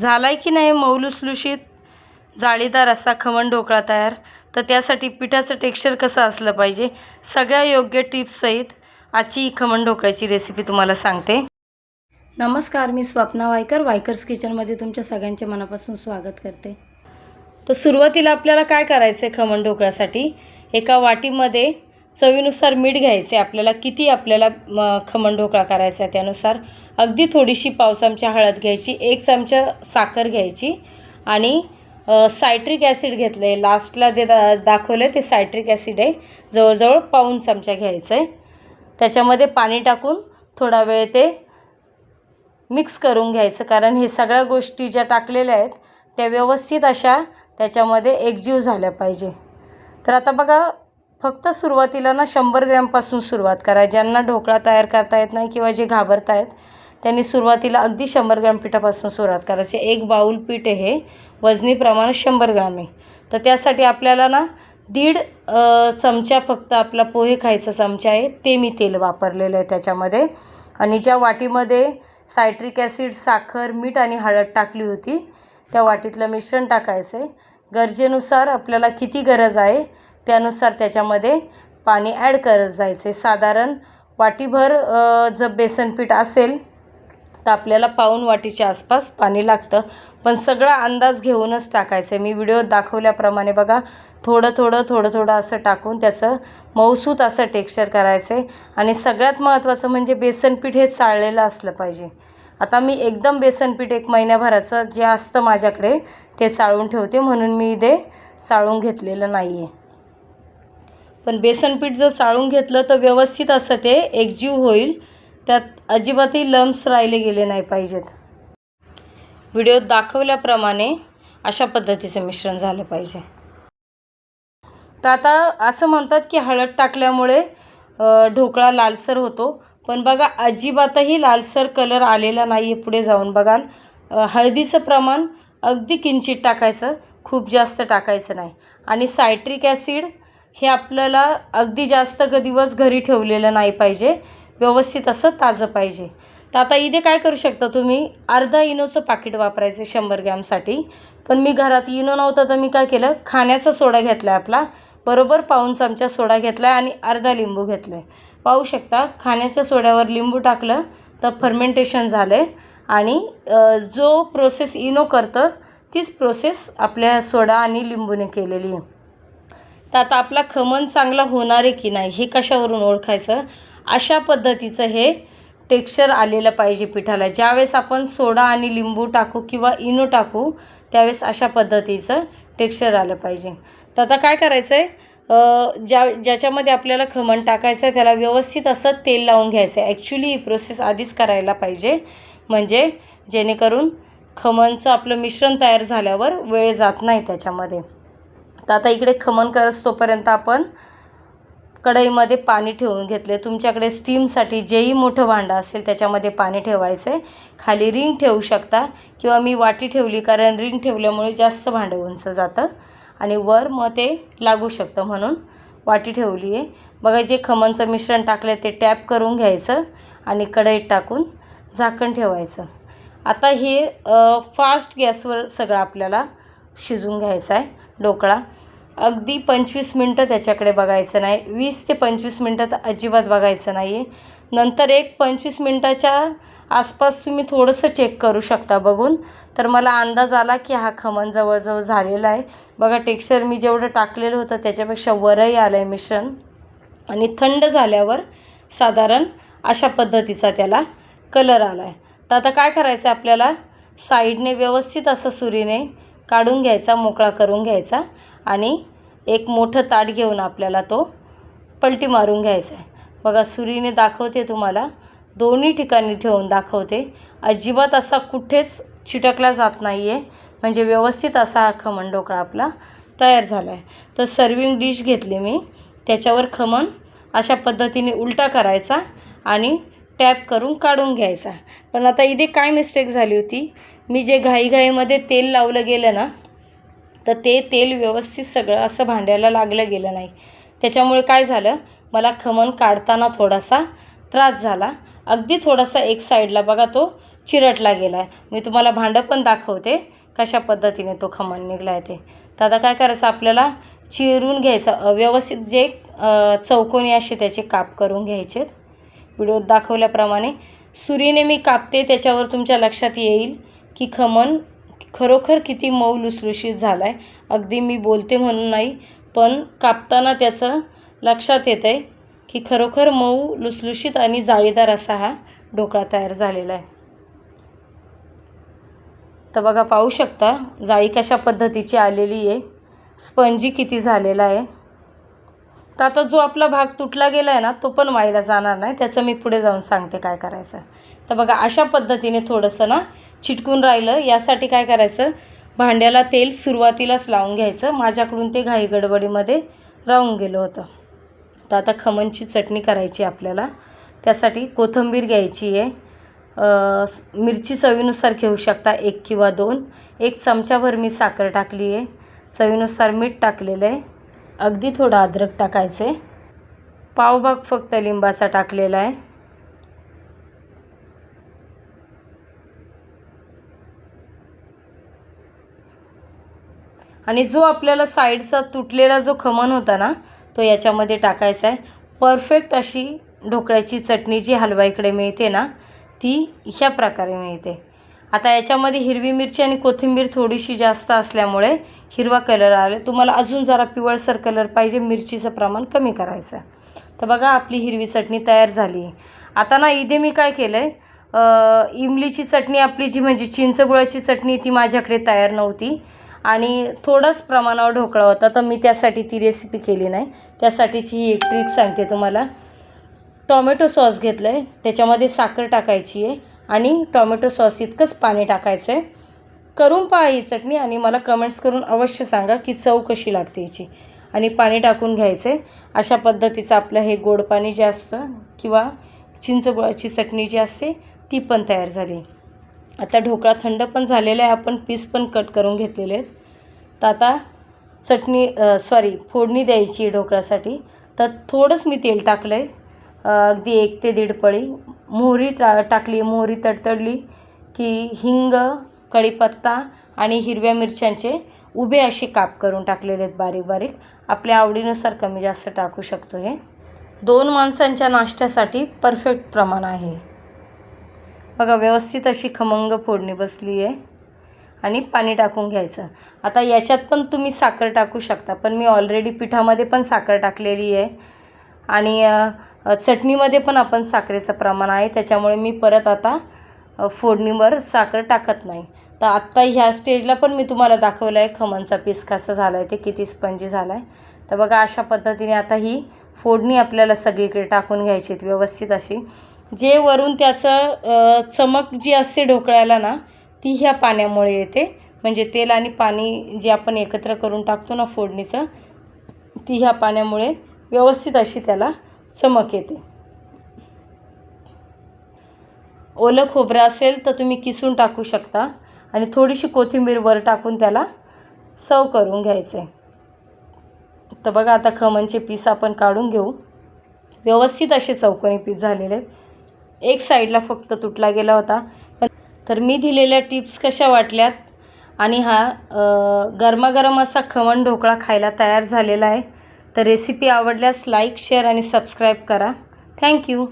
झाला आहे की नाही मऊलुसलुशीत जाळीदार असा खमण ढोकळा तयार. तर त्यासाठी पिठाचं टेक्स्चर कसं असलं पाहिजे? सगळ्या योग्य टिप्ससहित आजची खमण ढोकळ्याची रेसिपी तुम्हाला सांगते. नमस्कार मी स्वप्ना वायकर. वायकर्स किचनमध्ये तुमच्या सगळ्यांचे मनापासून स्वागत करते. तर सुरुवातीला आपल्याला काय करायचं आहे खमण ढोकळ्यासाठी? एका वाटीमध्ये चवीनुसार मीठ घ्यायचे आपल्याला किती आपल्याला खमण ढोकळा करायचा आहे त्यानुसार. अगदी थोडीशी पाव चमचा हळद घ्यायची एक चमचा साखर घ्यायची आणि सायट्रिक ॲसिड घेतलं आहे लास्टला जे दा दाखवलं आहे ते सायट्रिक ॲसिड आहे. जवळजवळ पाऊन चमचा घ्यायचं आहे. त्याच्यामध्ये पाणी टाकून थोडा वेळ ते मिक्स करून घ्यायचं कारण हे सगळ्या गोष्टी ज्या टाकलेल्या आहेत त्या व्यवस्थित अशा त्याच्यामध्ये एकजीव झाल्या पाहिजे. तर आता बघा फक्त सुरुवातीला ना शंभर ग्रॅमपासून सुरुवात करा. ज्यांना ढोकळा तयार करता येत नाही किंवा जे घाबरत आहेत त्यांनी सुरुवातीला अगदी शंभर ग्रॅम पिठापासून सुरुवात करायची एक बाऊल पीठ आहे हे वजनी शंभर ग्रॅम आहे. तर त्यासाठी आपल्याला ना दीड चमचा फक्त आपला पोहे खायचा चमचा आहे ते मी तेल वापरलेलं आहे त्याच्यामध्ये. आणि ज्या वाटीमध्ये सायट्रिक ॲसिड साखर मीठ आणि हळद टाकली होती त्या वाटीतलं मिश्रण टाकायचं आहे गरजेनुसार आपल्याला किती गरज आहे त्यानुसार त्याच्यामध्ये पाणी ॲड करत जायचे. साधारण वाटीभर जर बेसन पीठ असेल तर आपल्याला पाऊण वाटीच्या आसपास पाणी लागतं. पण सगळा अंदाज घेऊनच टाकायचं. आहे मी व्हिडिओत दाखवल्याप्रमाणे बघा थोडं थोडं थोडं थोडं असं टाकून त्याचं मऊसूत असं टेक्स्चर करायचं. आहे आणि सगळ्यात महत्त्वाचं म्हणजे बेसनपीठ हे चाळलेलं असलं पाहिजे. आता मी एकदम बेसनपीठ एक महिन्याभराचं जे असतं माझ्याकडे ते चाळून ठेवते. म्हणून मी ते चाळून घेतलेलं नाही आहे पण बेसनपीठ जर चाळून घेतलं तर व्यवस्थित असं ते एकजीव होईल. त्यात अजिबातही लम्स राहिले गेले नाही पाहिजेत. व्हिडिओत दाखवल्याप्रमाणे अशा पद्धतीचं मिश्रण झालं पाहिजे. तर आता असं म्हणतात की हळद टाकल्यामुळे ढोकळा लालसर होतो. पण बघा अजिबातही लालसर कलर आलेला नाही आहे पुढे जाऊन बघाल. हळदीचं प्रमाण अगदी किंचित टाकायचं खूप जास्त टाकायचं नाही. आणि सायट्रिक ॲसिड हे आपल्याला अगदी जास्त ग दिवस घरी ठेवलेलं नाही पाहिजे. व्यवस्थित असं ताजं पाहिजे. तर आता इथे काय करू शकता तुम्ही? अर्धा इनोचं पाकिट वापरायचं शंभर ग्रॅमसाठी पण मी घरात इनो नव्हता तर मी काय केलं? खाण्याचा सोडा घेतला आहे आपला. बरोबर पाऊण चमचा सोडा घेतला आहे आणि अर्धा लिंबू घेतला आहे पाहू शकता खाण्याच्या सोड्यावर लिंबू टाकलं तर फर्मेंटेशन झालं आहे आणि जो प्रोसेस इनो करतं तीच प्रोसेस आपल्या सोडा आणि लिंबूने केलेली आहे. तर आता आपला खमण चांगला होणार आहे की नाही हे कशावरून ओळखायचं? अशा पद्धतीचं हे टेक्स्चर आलेलं पाहिजे पिठाला. ज्यावेळेस आपण सोडा आणि लिंबू टाकू किंवा इनो टाकू त्यावेळेस अशा पद्धतीचं टेक्स्चर आलं पाहिजे. तर आता काय करायचं आहे ज्या ज्याच्यामध्ये आपल्याला खमण टाकायचं आहे त्याला व्यवस्थित असं तेल लावून घ्यायचं आहे ॲक्च्युली ही प्रोसेस आधीच करायला पाहिजे. म्हणजे जेणेकरून खमणचं आपलं मिश्रण तयार झाल्यावर वेळ जात नाही त्याच्यामध्ये. तर आता इकडे खमन करतोपर्यंत आपण कढईमध्ये पाणी ठेवून घेतले. तुमच्याकडे स्टीमसाठी जेही मोठं भांडं असेल त्याच्यामध्ये पाणी ठेवायचं आहे खाली रिंग ठेवू शकता किंवा मी वाटी ठेवली कारण रिंग ठेवल्यामुळे जास्त भांडं उंच जातं आणि वर मग ते लागू शकतं म्हणून वाटी ठेवली आहे बघा जे खमणचं मिश्रण टाकलं ते टॅप करून घ्यायचं आणि कढईत टाकून झाकण ठेवायचं. आता हे फास्ट गॅसवर सगळं आपल्याला शिजून घ्यायचं आहे ढोकळा अगदी पंचवीस मिनटं त्याच्याकडे बघायचं नाही. वीस ते पंचवीस मिनटं तर अजिबात बघायचं नाही आहे नंतर एक पंचवीस मिनटाच्या आसपास तुम्ही थोडंसं चेक करू शकता बघून. तर मला अंदाज आला की हा खमण जवळजवळ झालेला आहे. बघा टेक्स्चर मी जेवढं टाकलेलं होतं त्याच्यापेक्षा वरही आलं आहे मिश्रण. आणि थंड झाल्यावर साधारण अशा पद्धतीचा त्याला कलर आला आहे तर आता काय करायचं आहे आपल्याला साईडने व्यवस्थित असं सुरीने काढून घ्यायचा मोकळा करून घ्यायचा आणि एक मोठं ताट घेऊन आपल्याला तो पलटी मारून घ्यायचा आहे. बघा सुरीने दाखवते तुम्हाला. दोन्ही ठिकाणी ठेवून दाखवते. अजिबात असा कुठेच चिटकला जात नाही आहे म्हणजे व्यवस्थित असा हा खमण ढोकळा आपला तयार झाला आहे तर सर्विंग डिश घेतली मी. त्याच्यावर खमण अशा पद्धतीने उलटा करायचा आणि टॅप करून काढून घ्यायचा. पण आता इथे काय मिस्टेक झाली होती? मी जे घाईघाईमध्ये तेल लावलं गेलं ना तर ते तेल व्यवस्थित सगळं असं भांड्याला लागलं गेलं नाही. त्याच्यामुळे काय झालं? मला खमण काढताना थोडासा त्रास झाला. अगदी थोडासा एक साईडला बघा तो चिरटला गेला आहे मी तुम्हाला भांडं पण दाखवते कशा पद्धतीने तो खमण निघला आहे ते. तर आता काय करायचं? आपल्याला चिरून घ्यायचं. व्यवस्थित जे चौकोनी असे त्याचे काप करून घ्यायचे व्हिडिओत दाखवल्याप्रमाणे सुरीने मी कापते त्याच्यावर तुमच्या लक्षात येईल की खमन खरोखर किती मऊ लुसलुशीत झाला आहे अगदी मी बोलते म्हणून नाही पण कापताना त्याचं लक्षात येतं आहे की खरोखर मऊ लुसलुशीत आणि जाळीदार असा हा ढोकळा तयार झालेला आहे. तर बघा पाहू शकता जाळी कशा पद्धतीची आलेली आहे. स्पंजी किती झालेला आहे. तर आता जो आपला भाग तुटला गेला आहे ना तो पण व्हायला जाणार नाही. त्याचं मी पुढे जाऊन सांगते काय करायचं. तर बघा अशा पद्धतीने थोडंसं ना चिटकून राहिलं. यासाठी काय करायचं? भांड्याला तेल सुरुवातीलाच लावून घ्यायचं. माझ्याकडून ते घाई गडबडीमध्ये राहून गेलं होतं. तर आता खमणची चटणी करायची आपल्याला. त्यासाठी कोथिंबीर घ्यायची आहे. मिरची चवीनुसार घेऊ शकता एक किंवा दोन. एक चमचाभर मी साखर टाकली आहे. चवीनुसार मीठ टाकलेलं आहे. अगदी थोडं अद्रक टाकायचं. आहे पावभाग फक्त लिंबाचा टाकलेला आहे. आणि जो आपल्याला साईडचा तुटलेला जो खमण होता ना तो याच्यामध्ये टाकायचा आहे. परफेक्ट अशी ढोकळ्याची चटणी जी हलवाईकडे मिळते ना ती ह्या प्रकारे मिळते. आता याच्यामध्ये हिरवी मिरची आणि कोथिंबीर थोडीशी जास्त असल्यामुळे हिरवा कलर आला. तुम्हाला अजून जरा पिवळसर कलर पाहिजे मिरचीचं प्रमाण कमी करायचं तर बघा आपली हिरवी चटणी तयार झाली. आता ना इथे मी काय केलं आहे इमलीची चटणी आपली जी म्हणजे चिंचगुळाची चटणी ती माझ्याकडे तयार नव्हती. आणि थोडंच प्रमाणावर ढोकळा होता तर मी त्यासाठी ती रेसिपी केली नाही. त्यासाठीची ही एक ट्रिक सांगते तुम्हाला. टॉमॅटो सॉस घेतलं आहे त्याच्यामध्ये साखर टाकायची आहे. आणि टॉमॅटो सॉस इतकंच पाणी टाकायचं आहे करून पहा ही चटणी आणि मला कमेंट्स करून अवश्य सांगा की चव कशी लागते याची. आणि पाणी टाकून घ्यायचं आहे अशा पद्धतीचं आपलं हे गोड पाणी जे असतं किंवा चिंचगुळाची चटणी जी असते ती पण तयार झाली. आता ढोकळा थंड पण झालेला आहे. आपण पीस पण कट करून घेतलेले आहेत. तर आता चटणी सॉरी फोडणी द्यायची आहे ढोकळ्यासाठी तर थोडंच मी तेल टाकलं आहे अगदी एक ते दीड पळी. मोहरी टा टाकली मोहरी तडतडली की हिंग कढीपत्ता आणि हिरव्या मिरच्यांचे उभे असे काप करून टाकलेले आहेत बारीक बारीक. आपल्या आवडीनुसार कमी जास्त टाकू शकतो हे. दोन माणसांच्या नाश्त्यासाठी परफेक्ट प्रमाण आहे. बघा व्यवस्थित अशी खमंग फोडणी बसली आहे आणि पाणी टाकून घ्यायचं. आता याच्यात पण तुम्ही साखर टाकू शकता पण मी ऑलरेडी पिठामध्ये पण साखर टाकलेली आहे. आणि चटणीमध्ये पण आपण साखरेचं प्रमाण आहे. त्याच्यामुळे मी परत आता फोडणीवर साखर टाकत नाही. तर आत्ता ह्या स्टेजला पण मी तुम्हाला दाखवलं आहे खमणचा पीस कसा झाला आहे ते किती स्पंजी झाला आहे तर बघा अशा पद्धतीने आता ही फोडणी आपल्याला सगळीकडे टाकून घ्यायची आहेत व्यवस्थित अशी. जे वरून त्याचं चमक जी असते ढोकळ्याला ना ती ह्या पाण्यामुळे येते. म्हणजे तेल आणि पाणी जे आपण एकत्र करून टाकतो ना फोडणीचं ती ह्या पाण्यामुळे व्यवस्थित अशी त्याला चमक येते. ओलं खोबरं असेल तर तुम्ही किसून टाकू शकता आणि थोडीशी कोथिंबीर वर टाकून त्याला सव करून घ्यायचं. आहे तर बघा आता खमणचे पीस आपण काढून घेऊ. व्यवस्थित असे चौकोनी पीस झालेले आहेत. एक साईडला फक्त तुटला गेला होता. पण तर मी दिलेल्या टिप्स कशा वाटल्यात? आणि हा गरमागरम असा खमण ढोकळा खायला तयार झालेला आहे. तर रेसिपी आवडल्यास लाईक शेअर आणि सबस्क्राईब करा. Thank you